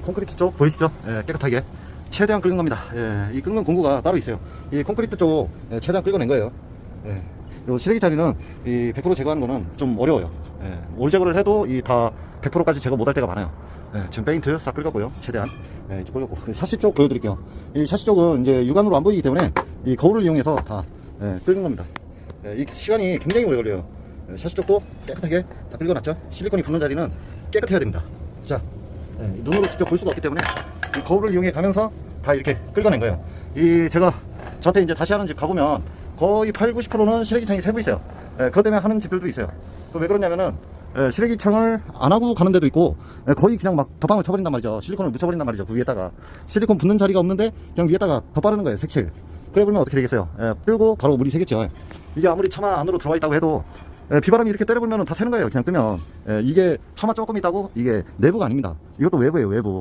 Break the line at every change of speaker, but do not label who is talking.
콘크리트 쪽 보이시죠? 예, 깨끗하게 최대한 긁은 겁니다. 예, 이 긁는 공구가 따로 있어요. 이 콘크리트 쪽 예, 최대한 긁어낸 거예요. 예, 요 시래기 자리는 이 100% 제거하는 거는 좀 어려워요. 예, 올 제거를 해도 이 다 100%까지 제거 못할 때가 많아요. 예, 지금 페인트 싹 긁었고요. 최대한 예, 이제 긁었고 그 샤시 쪽 보여드릴게요. 이 샤시 쪽은 이제 육안으로 안 보이기 때문에 이 거울을 이용해서 다 예, 긁은 겁니다. 예, 이 시간이 굉장히 오래 걸려요. 예, 샤시 쪽도 깨끗하게 다 긁어놨죠. 실리콘이 붙는 자리는 깨끗해야 됩니다. 자, 예, 눈으로 직접 볼 수가 없기 때문에 이 거울을 이용해 가면서 다 이렇게 긁어낸 거예요. 이 제가 저한테 이제 다시 하는 집 가보면 거의 8, 90%는 시래기창이 새고 있어요. 예, 그것 때문에 하는 집들도 있어요. 그왜 그러냐면은 예, 시래기창을 안 하고 가는 데도 있고 예, 거의 그냥 막 덧방을 쳐버린단 말이죠. 실리콘을 묻혀버린단 말이죠. 그 위에다가 실리콘 붙는 자리가 없는데 그냥 위에다가 덧바르는 거예요. 색칠. 그래 보면 어떻게 되겠어요? 예, 뜨고 바로 물이 새겠죠. 이게 아무리 처마 안으로 들어와 있다고 해도 예, 비바람이 이렇게 때려보면 다 새는 거예요. 그냥 뜨면 예, 이게 처마 조금 있다고 이게 내부가 아닙니다. 이것도 외부예요. 외부.